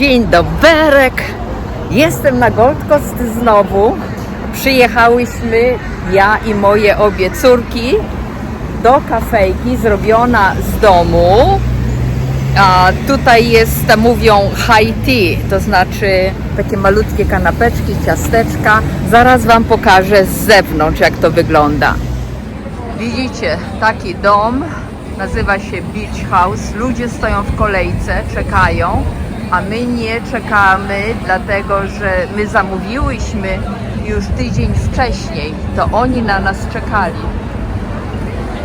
Dzień doberek. Jestem na Gold Coast znowu. Przyjechałyśmy, ja i moje obie córki, do kafejki zrobiona z domu. A tutaj jest, mówią high tea, to znaczy takie malutkie kanapeczki, ciasteczka. Zaraz Wam pokażę z zewnątrz, jak to wygląda. Widzicie, taki dom, nazywa się Beach House. Ludzie stoją w kolejce, czekają, a my nie czekamy, dlatego że my zamówiłyśmy już tydzień wcześniej, to oni na nas czekali.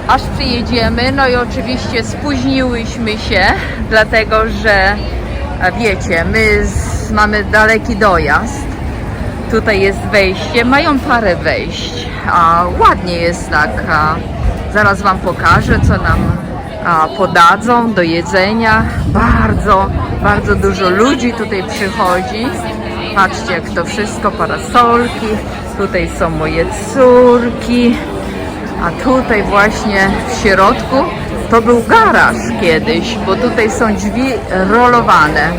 Aż przyjedziemy, no i oczywiście spóźniłyśmy się, dlatego że wiecie, my z, mamy daleki dojazd. Tutaj jest wejście, mają parę wejść, a ładnie jest tak. A, zaraz Wam pokażę, co nam a, podadzą do jedzenia. Bardzo, bardzo dużo ludzi tutaj przychodzi. Patrzcie, jak to wszystko, parasolki. Tutaj są moje córki. A tutaj właśnie w środku to był garaż kiedyś, bo tutaj są drzwi rolowane.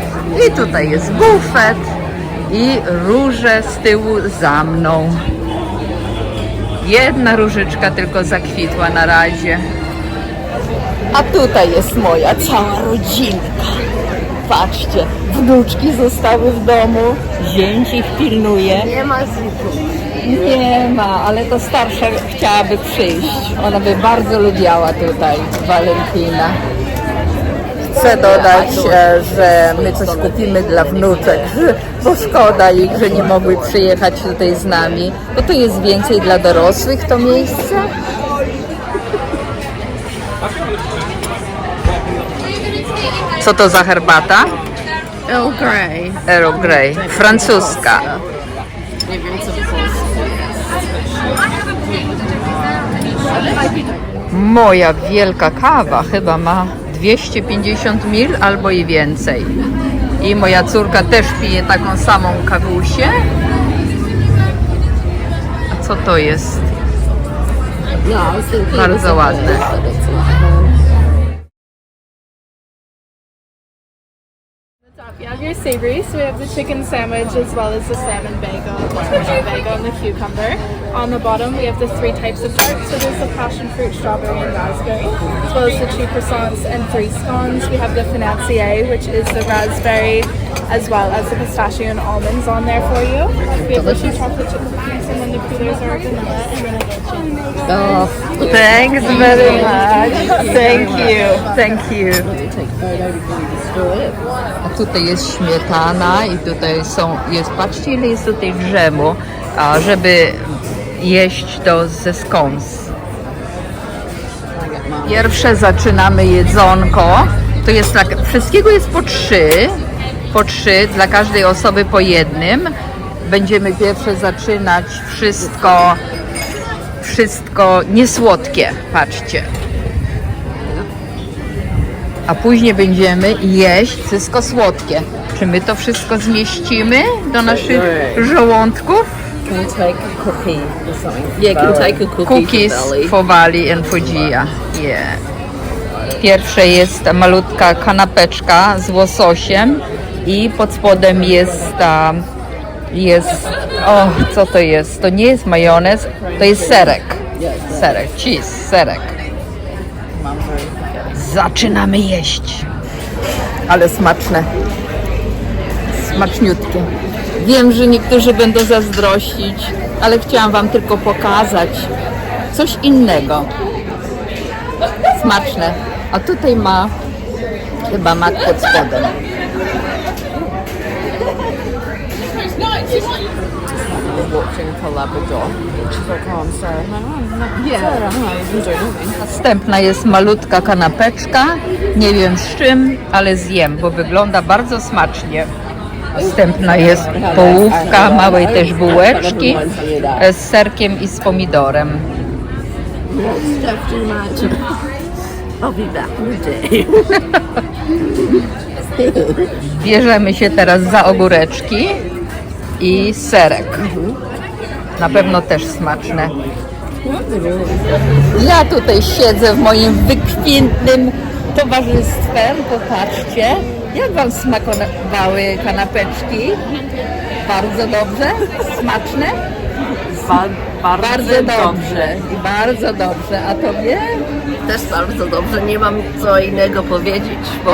I tutaj jest bufet i róże z tyłu za mną. Jedna różyczka tylko zakwitła na razie. A tutaj jest moja cała rodzinka. Patrzcie, wnuczki zostały w domu, zięć ich pilnuje. Nie ma zipu. Nie ma, ale to starsza chciałaby przyjść. Ona by bardzo lubiała tutaj Valentina. Chcę dodać, e, że my coś kupimy dla wnuczek, bo szkoda ich, że nie mogły przyjechać tutaj z nami, bo to jest więcej dla dorosłych to miejsce. Co to za herbata? Earl Grey. Earl Grey, francuska. Nie wiem co. Moja wielka kawa chyba ma 250 mil albo i więcej. I moja córka też pije taką samą kawusię. A co to jest? No, Bardzo ładne. Your savory, so we have the chicken sandwich as well as the salmon bagel, the bagel, and the cucumber. On the bottom, we have the three types of tart. So there's the passion fruit, strawberry, and raspberry, as well as the two croissants and three scones. We have the financier, which is the raspberry, as well as the pistachio and almonds on there for you. We have the two chocolate chip cookies, and then the coolers are vanilla and milkshake. Oh, thanks very much. Thank you. Thank you. A tutaj jest śmietana i tutaj są, jest, patrzcie ile jest tutaj drzemu, a żeby jeść to ze skąs. Pierwsze zaczynamy jedzonko. To jest tak, wszystkiego jest po trzy, po trzy, dla każdej osoby po jednym. Będziemy pierwsze zaczynać wszystko, wszystko niesłodkie, patrzcie. A później będziemy jeść wszystko słodkie. Czy my to wszystko zmieścimy do naszych żołądków? Can you take a cookie or something? Yeah, can take a cookie Cookies for Bali and. Yeah. Pierwsze jest ta malutka kanapeczka z łososiem i pod spodem jest ta, jest, o co to jest? To nie jest majonez, to jest serek. Serek, cheese, serek. Zaczynamy jeść. Ale smaczne. Smaczniutkie. Wiem, że niektórzy będą zazdrościć, ale chciałam Wam tylko pokazać coś innego. Smaczne. A tutaj ma chyba mak pod spodem. Watching for Labrador. She's like, oh, I'm sorry. I'm like, oh, no, yeah. Sorry, I'm not even doing anything. Następna jest malutka kanapeczka. Nie wiem z czym, ale zjem, bo wygląda bardzo smacznie. Następna jest połówka małej też bułeczki z serkiem i z pomidorem. Bierzemy się teraz za ogóreczki i serek. Na pewno też smaczne. Ja tutaj siedzę w moim wykwintnym towarzystwem, popatrzcie, Jak Wam smakowały kanapeczki? Bardzo dobrze? Smaczne? Ba- Bardzo dobrze. I bardzo dobrze. A Tobie? Też bardzo dobrze, nie mam co innego powiedzieć, bo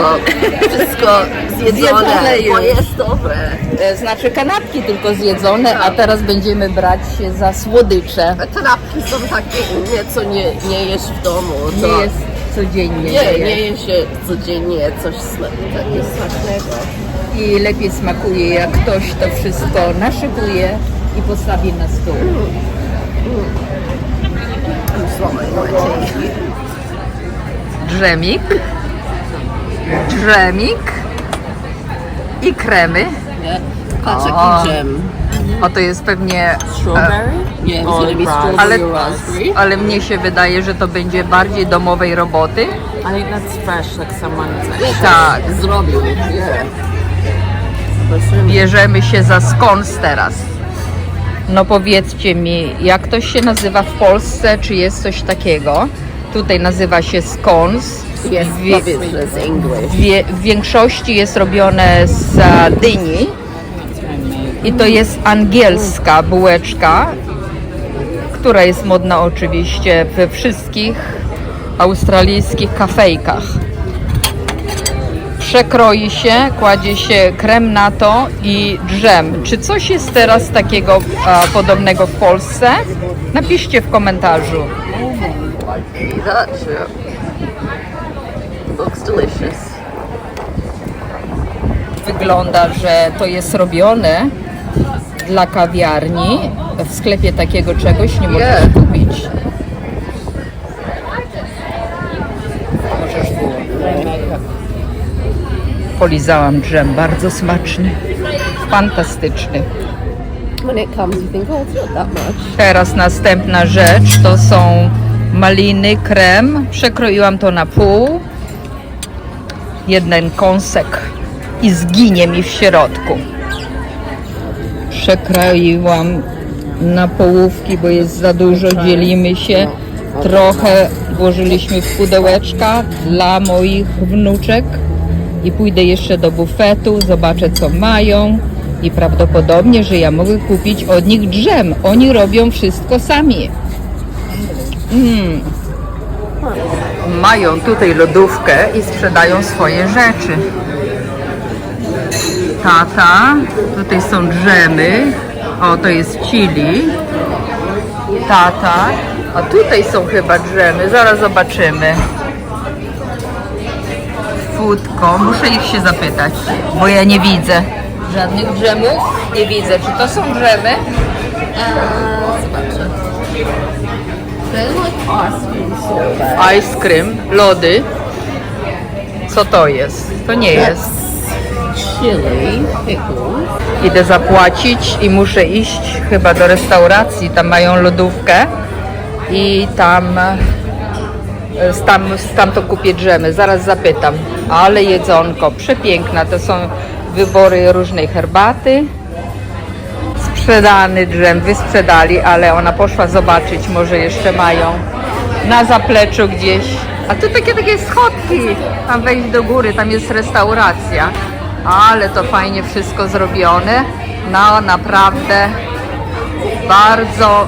wszystko zjedzone, bo jest dobre. E, Znaczy kanapki tylko zjedzone, a teraz będziemy brać się za słodycze. Kanapki są takie nieco nie, nie jesz w domu. To Nie jest codziennie. nie, nie je się codziennie coś smacznego. I lepiej smakuje, jak ktoś to wszystko naszykuje i postawi na stół. Drzemik, drzemik i kremy. Patrz O. jaki dżem. O, to jest pewnie... Strawberry? Yeah, it's gonna be. Ale, strawberry or raspberry. ale mnie się wydaje, że to będzie bardziej domowej roboty. I think that's fresh, like someone's Tak, Zrobił, yeah. bierzemy się za skąs teraz. No powiedzcie mi, jak to się nazywa w Polsce, czy jest coś takiego? Tutaj nazywa się. Jest, z English. Wie, w większości jest robione z dyni i to jest angielska bułeczka, która jest modna oczywiście we wszystkich australijskich kafejkach. Przekroi się, kładzie się krem na to i dżem. Czy coś jest teraz takiego e, podobnego w Polsce? Napiszcie w komentarzu. That shit. Looks delicious. Wygląda, że to jest robione dla kawiarni. W sklepie takiego czegoś nie możesz Nie. kupić. Możesz było. Polizałam dżem, bardzo smaczny. Fantastyczny. When it comes, you think, oh, it's not that much. Teraz następna rzecz to są maliny, krem. Przekroiłam to na pół. Jeden kąsek i zginie mi w środku. Przekroiłam na połówki, bo jest za dużo, dzielimy się. Trochę włożyliśmy w pudełeczka dla moich wnuczek i pójdę jeszcze do bufetu, zobaczę co mają i prawdopodobnie, że ja mogę kupić od nich drzem. Oni robią wszystko sami. Mm. Mają tutaj lodówkę i sprzedają swoje rzeczy. Tata, tutaj są drzemy. O, to jest chili. Tata, a tutaj są chyba drzemy, zaraz zobaczymy. Foodko, muszę ich się zapytać, bo ja nie widzę żadnych drzemów. Nie widzę, czy to są drzemy? Zobaczę. Ice cream lody. Co to jest? To nie jest. Chili. Idę zapłacić i muszę iść chyba do restauracji. Tam mają lodówkę i tam, e, tam, tam to kupię drzemy. Zaraz zapytam. Ale jedzonko, przepiękna. To są wybory różnej herbaty. Sprzedany drzem, wysprzedali, ale ona poszła zobaczyć, może jeszcze mają na zapleczu gdzieś. A tu takie takie schodki, tam wejść do góry, tam jest restauracja. Ale to fajnie wszystko zrobione. No naprawdę bardzo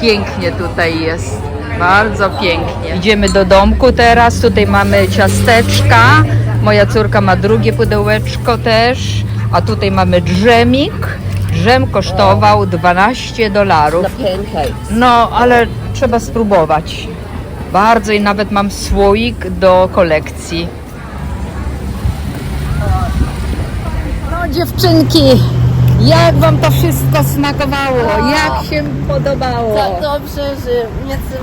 pięknie tutaj jest. Bardzo pięknie. Idziemy do domku teraz. Tutaj mamy ciasteczka. Moja córka ma drugie pudełeczko też. A tutaj mamy drzemik. Drzem kosztował 12 dolarów. No, ale trzeba spróbować. Bardzo i nawet mam słoik do kolekcji. No dziewczynki, jak wam to wszystko smakowało? Jak się podobało? Tak dobrze, że nie chcę,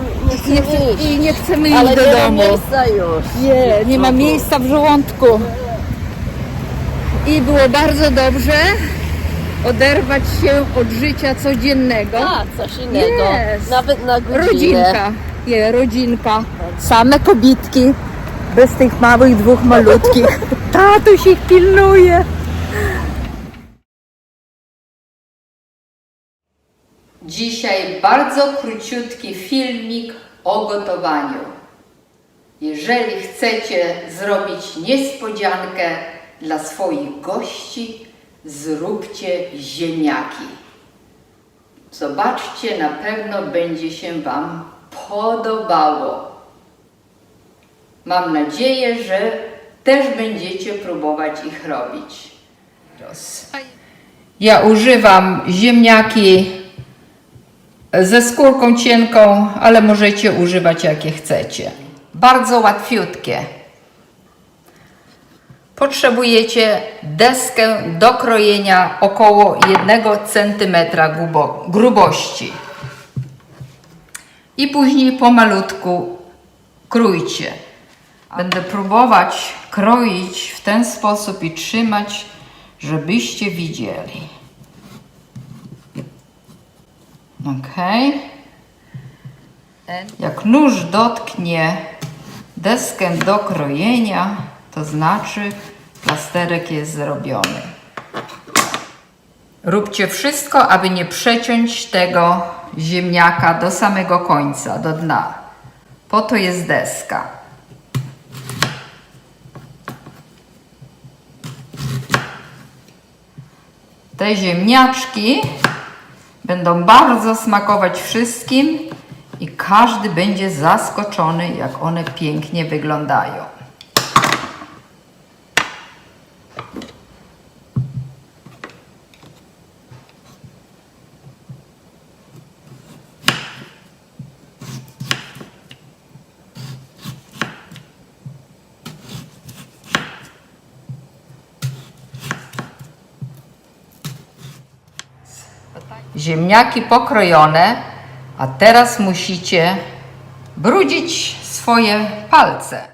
nie Nie chcę chcę, iść. I nie chcemy iść Ale do nie ma domu. miejsca już. Nie, nie ma miejsca w żołądku. I było bardzo dobrze oderwać się od życia codziennego. A, coś innego. Yes. Nawet na godzinę. Rodzinka. Je, rodzinka. Same kobitki. Bez tych małych dwóch malutkich. Tatuś ich pilnuje. Dzisiaj bardzo króciutki filmik o gotowaniu. Jeżeli chcecie zrobić niespodziankę dla swoich gości zróbcie ziemniaki. Zobaczcie, na pewno będzie się Wam podobało. Mam nadzieję, że też będziecie próbować ich robić. Ja używam ziemniaki ze skórką cienką, ale możecie używać jakie chcecie. Bardzo łatwiutkie. Potrzebujecie deskę do krojenia około 1 cm grubo, grubości. I później pomalutku krójcie. Będę próbować kroić w ten sposób i trzymać, żebyście widzieli. Ok. Jak nóż dotknie deskę do krojenia, to znaczy plasterek jest zrobiony. Róbcie wszystko, aby nie przeciąć tego ziemniaka do samego końca, do dna. Po to jest deska. Te ziemniaczki będą bardzo smakować wszystkim i każdy będzie zaskoczony, jak one pięknie wyglądają. Ziemniaki pokrojone, a teraz musicie brudzić swoje palce.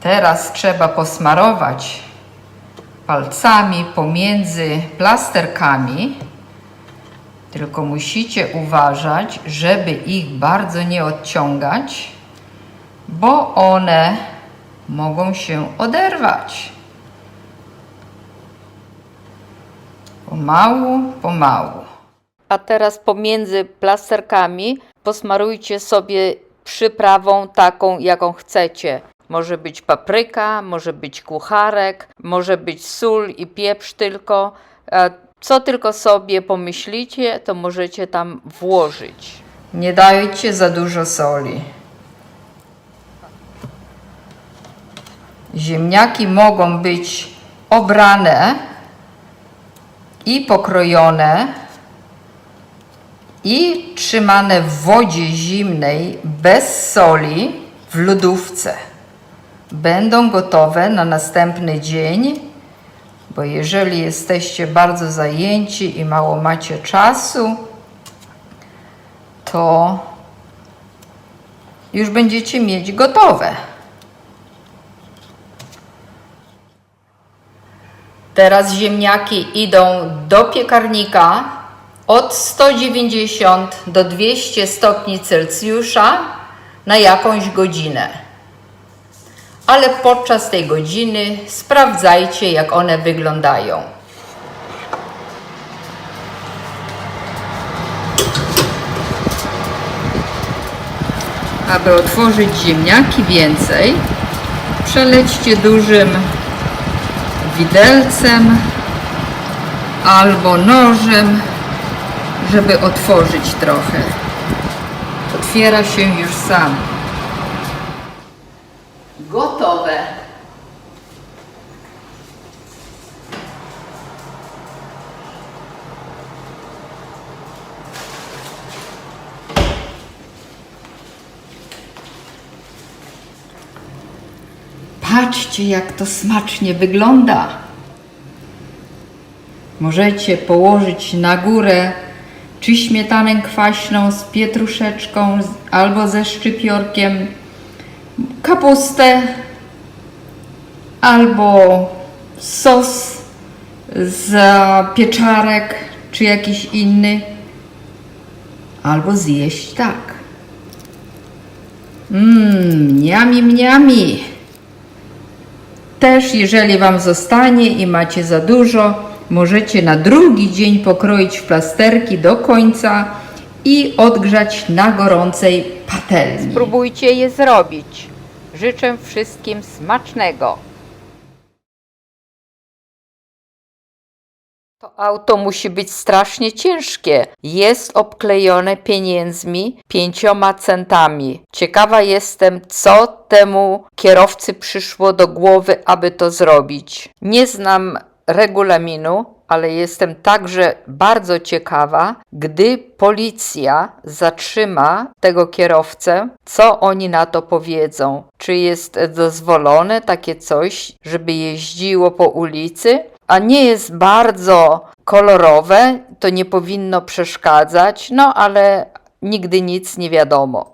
Teraz trzeba posmarować palcami pomiędzy plasterkami. Tylko musicie uważać, żeby ich bardzo nie odciągać, bo one mogą się oderwać. Pomału, pomału. A teraz pomiędzy plasterkami posmarujcie sobie przyprawą taką, jaką chcecie. Może być papryka, może być kucharek, może być sól i pieprz tylko. Co tylko sobie pomyślicie, to możecie tam włożyć. Nie dajcie za dużo soli. Ziemniaki mogą być obrane i pokrojone i trzymane w wodzie zimnej bez soli w lodówce. Będą gotowe na następny dzień, bo jeżeli jesteście bardzo zajęci i mało macie czasu, to już będziecie mieć gotowe. Teraz ziemniaki idą do piekarnika od 190 do 200 stopni Celsjusza na jakąś godzinę. Ale podczas tej godziny sprawdzajcie, jak one wyglądają. Aby otworzyć ziemniaki więcej, przelećcie dużym widelcem albo nożem, żeby otworzyć trochę. Otwiera się już sam. Gotowe. Patrzcie, jak to smacznie wygląda. Możecie położyć na górę czy śmietanę kwaśną z pietruszeczką albo ze szczypiorkiem, kapustę albo sos z pieczarek czy jakiś inny, albo zjeść tak. Mmm, mniami, mniami. Też jeżeli Wam zostanie i macie za dużo, możecie na drugi dzień pokroić w plasterki do końca i odgrzać na gorącej patelni. Spróbujcie je zrobić. Życzę wszystkim smacznego. To auto musi być strasznie ciężkie. Jest obklejone pieniędzmi pięcioma centami. Ciekawa jestem, co temu kierowcy przyszło do głowy, aby to zrobić. Nie znam regulaminu, ale jestem także bardzo ciekawa, gdy policja zatrzyma tego kierowcę, co oni na to powiedzą. Czy jest dozwolone takie coś, żeby jeździło po ulicy? a nie jest bardzo kolorowe, to nie powinno przeszkadzać, no ale nigdy nic nie wiadomo.